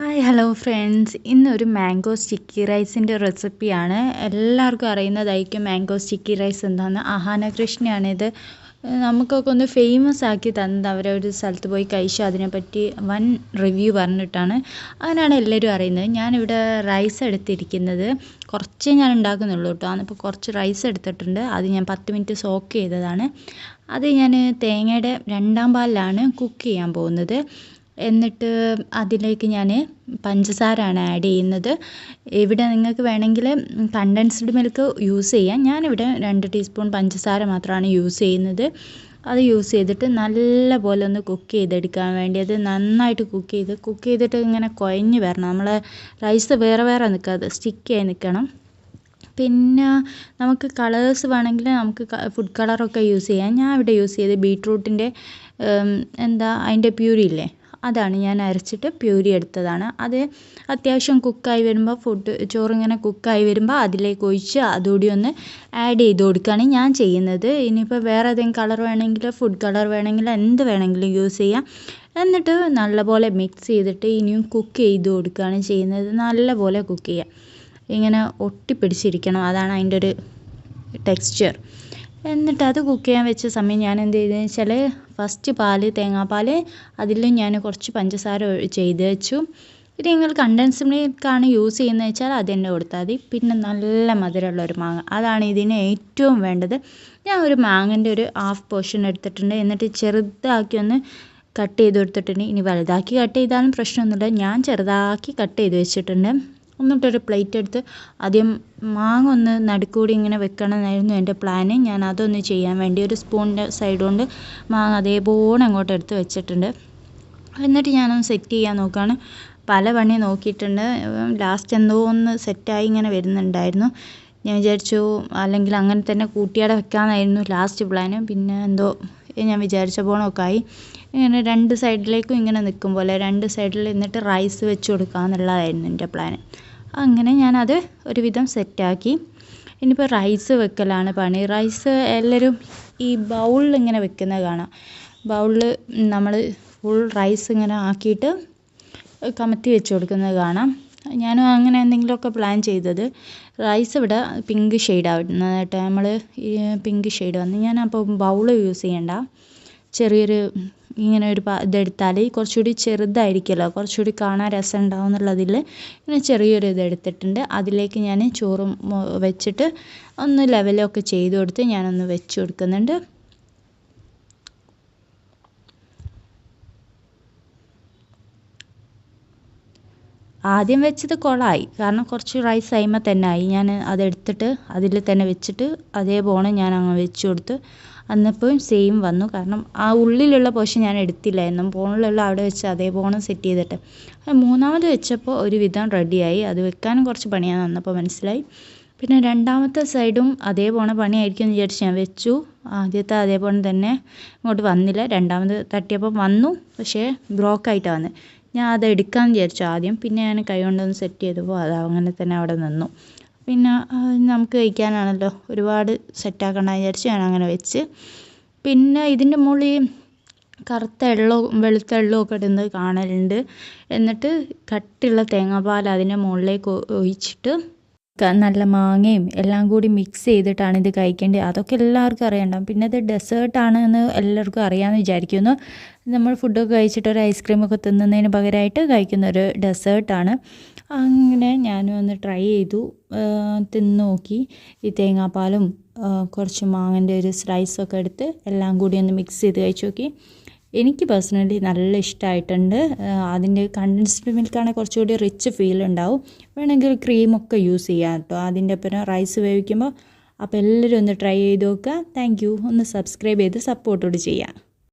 Hi hello friends ഇന്നൊരു mango sticky റൈസിന്റെ റെസിപ്പിയാണ് എല്ലാവർക്കും അറിയുന്നതായിരിക്കും മാംഗോ സ്റ്റിക്കി റൈസ് എന്താണെന്ന് അഹാന കൃഷ്ണയാണിത്. നമുക്കൊക്കെ ഒന്ന് ഫേമസ് ആക്കി തന്നത് അവരെ ഒരു സ്ഥലത്ത് പോയി കഴിച്ചു അതിനെപ്പറ്റി വൻ റിവ്യൂ പറഞ്ഞിട്ടാണ്. അങ്ങനെയാണ് എല്ലാവരും അറിയുന്നത്. ഞാനിവിടെ റൈസ് എടുത്തിരിക്കുന്നത്. കുറച്ചേ ഞാൻ ഉണ്ടാക്കുന്നുള്ളൂ കേട്ടോ. അപ്പോൾ കുറച്ച് റൈസ് എടുത്തിട്ടുണ്ട്. അത് ഞാൻ പത്ത് മിനിറ്റ് സോക്ക് ചെയ്തതാണ്. അത് ഞാൻ തേങ്ങയുടെ രണ്ടാം പാലിലാണ് കുക്ക് ചെയ്യാൻ പോകുന്നത്. എന്നിട്ട് അതിലേക്ക് ഞാൻ പഞ്ചസാരയാണ് ആഡ് ചെയ്യുന്നത്. ഇവിടെ നിങ്ങൾക്ക് വേണമെങ്കിൽ കണ്ടൻസ്ഡ് മിൽക്ക് യൂസ് ചെയ്യാം. ഞാനിവിടെ രണ്ട് ടീസ്പൂൺ പഞ്ചസാര മാത്രമാണ് യൂസ് ചെയ്യുന്നത്. അത് യൂസ് ചെയ്തിട്ട് നല്ല പോലെ ഒന്ന് കുക്ക് ചെയ്തെടുക്കാൻ വേണ്ടി അത് നന്നായിട്ട് കുക്ക് ചെയ്ത് കുക്ക് ചെയ്തിട്ട് ഇങ്ങനെ കുഴഞ്ഞ് വരണം. നമ്മൾ റൈസ് വേറെ വേറെ നിൽക്കാതെ സ്റ്റിക്കായി നിൽക്കണം. പിന്നെ നമുക്ക് കളേഴ്സ് വേണമെങ്കിൽ നമുക്ക് ഫുഡ് കളറൊക്കെ യൂസ് ചെയ്യാം. ഞാൻ ഇവിടെ യൂസ് ചെയ്ത് ബീട്രൂട്ടിന്റെ എന്താ അതിന്റെ പ്യൂരി ഇല്ലേ? അതാണ് ഞാൻ അരച്ചിട്ട് പ്യൂരി എടുത്തതാണ്. അത് അത്യാവശ്യം കുക്കായി വരുമ്പോൾ ഫുഡ് ചോറിങ്ങനെ കുക്കായി വരുമ്പോൾ അതിലേക്ക് ഒഴിച്ച് അതുകൂടി ഒന്ന് ആഡ് ചെയ്ത് കൊടുക്കുകയാണ് ഞാൻ ചെയ്യുന്നത്. ഇനിയിപ്പോൾ വേറെ ഏതെങ്കിലും കളർ വേണമെങ്കിൽ ഫുഡ് കളർ വേണമെങ്കിൽ എന്ത് വേണമെങ്കിലും യൂസ് ചെയ്യാം. എന്നിട്ട് നല്ലപോലെ മിക്സ് ചെയ്തിട്ട് ഇനിയും കുക്ക് ചെയ്ത് കൊടുക്കുകയാണ് ചെയ്യുന്നത്. നല്ലപോലെ കുക്ക് ചെയ്യുക ഇങ്ങനെ ഒട്ടിപ്പിടിച്ചിരിക്കണം. അതാണ് അതിന്റെ ഒരു ടെക്സ്ചർ എന്നിട്ട് അത് കുക്ക് ചെയ്യാൻ വെച്ച സമയം ഞാൻ എന്ത് ചെയ്തതെന്ന് വെച്ചാൽ ഫസ്റ്റ് പാൽ തേങ്ങാപ്പാൽ അതിലും ഞാൻ കുറച്ച് പഞ്ചസാര ചെയ്ത് വെച്ചു. ഇത് നിങ്ങൾ കണ്ടൻസ് മിൽക്കാണ് യൂസ് ചെയ്യുന്നത് വെച്ചാൽ അത് തന്നെ കൊടുത്താൽ മതി. പിന്നെ നല്ല മധുരമുള്ള ഒരു മാങ്ങ. അതാണ് ഇതിന് ഏറ്റവും വേണ്ടത്. ഞാൻ ഒരു മാങ്ങന്റെ ഒരു ഹാഫ് പോർഷൻ എടുത്തിട്ടുണ്ട്. എന്നിട്ട് ചെറുതാക്കി ഒന്ന് കട്ട് ചെയ്ത് കൊടുത്തിട്ടുണ്ട്. ഇനി വലുതാക്കി കട്ട് ചെയ്താലും പ്രശ്നമൊന്നുമില്ല. ഞാൻ ചെറുതാക്കി കട്ട് ചെയ്ത് വെച്ചിട്ടുണ്ട്. എന്നിട്ടൊരു പ്ലേറ്റ് എടുത്ത് ആദ്യം മാങ്ങ ഒന്ന് നടുക്കൂടി ഇങ്ങനെ വെക്കണമെന്നായിരുന്നു എന്റെ പ്ലാന് ഞാൻ അതൊന്ന് ചെയ്യാൻ വേണ്ടി ഒരു സ്പൂണിന്റെ സൈഡ് കൊണ്ട് മാങ്ങ അതേപോലെ അങ്ങോട്ട് എടുത്ത് വെച്ചിട്ടുണ്ട്. എന്നിട്ട് ഞാനൊന്ന് സെറ്റ് ചെയ്യാൻ നോക്കുകയാണ് പല പണി നോക്കിയിട്ടുണ്ട്. ലാസ്റ്റ് എന്തോ ഒന്ന് സെറ്റായി ഇങ്ങനെ വരുന്നുണ്ടായിരുന്നു. ഞാൻ വിചാരിച്ചു അല്ലെങ്കിൽ അങ്ങനെ തന്നെ കൂട്ടിയാടെ വെക്കാമെന്നായിരുന്നു ലാസ്റ്റ് പ്ലാന് പിന്നെ എന്തോ ഞാൻ വിചാരിച്ച പോണൊക്കെ ആയി. ഇങ്ങനെ രണ്ട് സൈഡിലേക്കും ഇങ്ങനെ നിൽക്കും പോലെ രണ്ട് സൈഡിൽ നിന്നിട്ട് റൈസ് വെച്ച് കൊടുക്കുക എന്നുള്ളതായിരുന്നു എന്റെ പ്ലാൻ അങ്ങനെ ഞാനത് ഒരുവിധം സെറ്റാക്കി ഇനിയിപ്പോൾ റൈസ് വെക്കലാണ് പണി. റൈസ് എല്ലാവരും ഈ ബൗളിൽ ഇങ്ങനെ വെക്കുന്നത് കാണാം. ബൗളിൽ നമ്മൾ ഫുൾ റൈസ് ഇങ്ങനെ ആക്കിയിട്ട് കമത്തി വെച്ച് കൊടുക്കുന്നത് കാണാം. ഞാനും അങ്ങനെ എന്തെങ്കിലുമൊക്കെ പ്ലാൻ ചെയ്തത്. റൈസ് ഇവിടെ പിങ്ക് ഷെയ്ഡാണ് വരുന്നത് നമ്മൾ ഈ പിങ്ക് ഷെയ്ഡ് വന്ന്. അപ്പോൾ ബൗൾ യൂസ് ചെയ്യണ്ട. ചെറിയൊരു ഇങ്ങനെ ഒരു ഇതെടുത്താൽ കുറച്ചുകൂടി ചെറുതായിരിക്കുമല്ലോ. കുറച്ചുകൂടി കാണാൻ രസം ഉണ്ടാവും എന്നുള്ളതിൽ ഇങ്ങനെ ചെറിയൊരു ഇതെടുത്തിട്ടുണ്ട് അതിലേക്ക് ഞാൻ ചോറും വെച്ചിട്ട് ഒന്ന് ലെവലൊക്കെ ചെയ്ത് കൊടുത്ത് ഞാനൊന്ന് വെച്ച് കൊടുക്കുന്നുണ്ട്. ആദ്യം വെച്ചത് കുളമായി കാരണം കുറച്ച് റൈസ് അതിന്മേൽ തന്നെ ആയി. ഞാൻ അതെടുത്തിട്ട് അതിൽ തന്നെ വെച്ചിട്ട് അതേ അതേപോലെ ഞാൻ അങ്ങ് വെച്ച് കൊടുത്ത് അന്നപ്പോഴും സെയിം വന്നു. കാരണം ആ ഉള്ളിലുള്ള പോഷൻ ഞാൻ എടുത്തില്ലായിരുന്നു. മുകളിലുള്ള അവിടെ വെച്ച് അതേ അതേപോലെ സെറ്റ് ചെയ്തിട്ട്. മൂന്നാമത് വെച്ചപ്പോൾ ഒരു വിധം റെഡിയായി അത് വെക്കാനും കുറച്ച് പണിയാണ് വന്നപ്പോൾ മനസ്സിലായി. പിന്നെ രണ്ടാമത്തെ സൈഡും അതേ പോണ പണിയായിരിക്കും എന്ന് വിചാരിച്ച് ഞാൻ വെച്ചു. ആദ്യത്തെ അതേപോലെ തന്നെ ഇങ്ങോട്ട് വന്നില്ല. രണ്ടാമത് തട്ടിയപ്പോൾ വന്നു. പക്ഷേ ബ്രോക്കായിട്ടാണ് വന്നത് ഞാൻ അത് എടുക്കാമെന്ന് വിചാരിച്ചു ആദ്യം. പിന്നെ ഞാൻ കൈ കൊണ്ടൊന്ന് സെറ്റ് ചെയ്തപ്പോൾ അത് അങ്ങനെ തന്നെ അവിടെ നിന്നു. പിന്നെ നമുക്ക് കഴിക്കാനാണല്ലോ ഒരുപാട് സെറ്റാക്കണ്ട വിചാരിച്ച് ഞാൻ അങ്ങനെ വെച്ച്. പിന്നെ ഇതിന്റെ മുകളിൽ കറുത്ത എള്ളവും വെളുത്ത എള്ളവും ഒക്കെ ഇടുന്നത് കാണലുണ്ട്. എന്നിട്ട് കട്ടിയുള്ള തേങ്ങാപ്പാൽ അതിന്റെ മുകളിലേക്ക് ഒഴിച്ചിട്ട് നല്ല മാങ്ങയും എല്ലാം കൂടി മിക്സ് ചെയ്തിട്ടാണ് ഇത് കഴിക്കേണ്ടത്. അതൊക്കെ എല്ലാവർക്കും അറിയണ്ടാവും. പിന്നെ ഇത് ഡെസേർട്ടാണ് എന്ന് എല്ലാവർക്കും അറിയാമെന്ന് വിചാരിക്കുന്നു. നമ്മൾ ഫുഡൊക്കെ കഴിച്ചിട്ട് ഒരു ഐസ്ക്രീമൊക്കെ തിന്നുന്നതിന് പകരമായിട്ട് കഴിക്കുന്ന ഒരു ഡെസേർട്ടാണ് അങ്ങനെ ഞാനും ഒന്ന് ട്രൈ ചെയ്തു. തിന്ന് നോക്കി. ഈ തേങ്ങാപ്പാലും കുറച്ച് മാങ്ങന്റെ ഒരു സ്ലൈസൊക്കെ എടുത്ത് എല്ലാം കൂടി ഒന്ന് മിക്സ് ചെയ്ത് കഴിച്ച് നോക്കി. എനിക്ക് പേഴ്സണലി നല്ല ഇഷ്ടമായിട്ടുണ്ട് അതിന്റെ കണ്ടൻസ്ഡ് മിൽക്കാണെങ്കിൽ കുറച്ചുകൂടി റിച്ച് ഫീൽ ഉണ്ടാവും. വേണമെങ്കിൽ ക്രീമൊക്കെ യൂസ് ചെയ്യാം കേട്ടോ. അതിന്റെ ഒപ്പം റൈസ് വേവിക്കുമ്പോൾ അപ്പോൾ എല്ലാവരും ഒന്ന് ട്രൈ ചെയ്ത് നോക്കുക. താങ്ക് ഒന്ന് സബ്സ്ക്രൈബ് ചെയ്ത് സപ്പോർട്ടോട് ചെയ്യാം.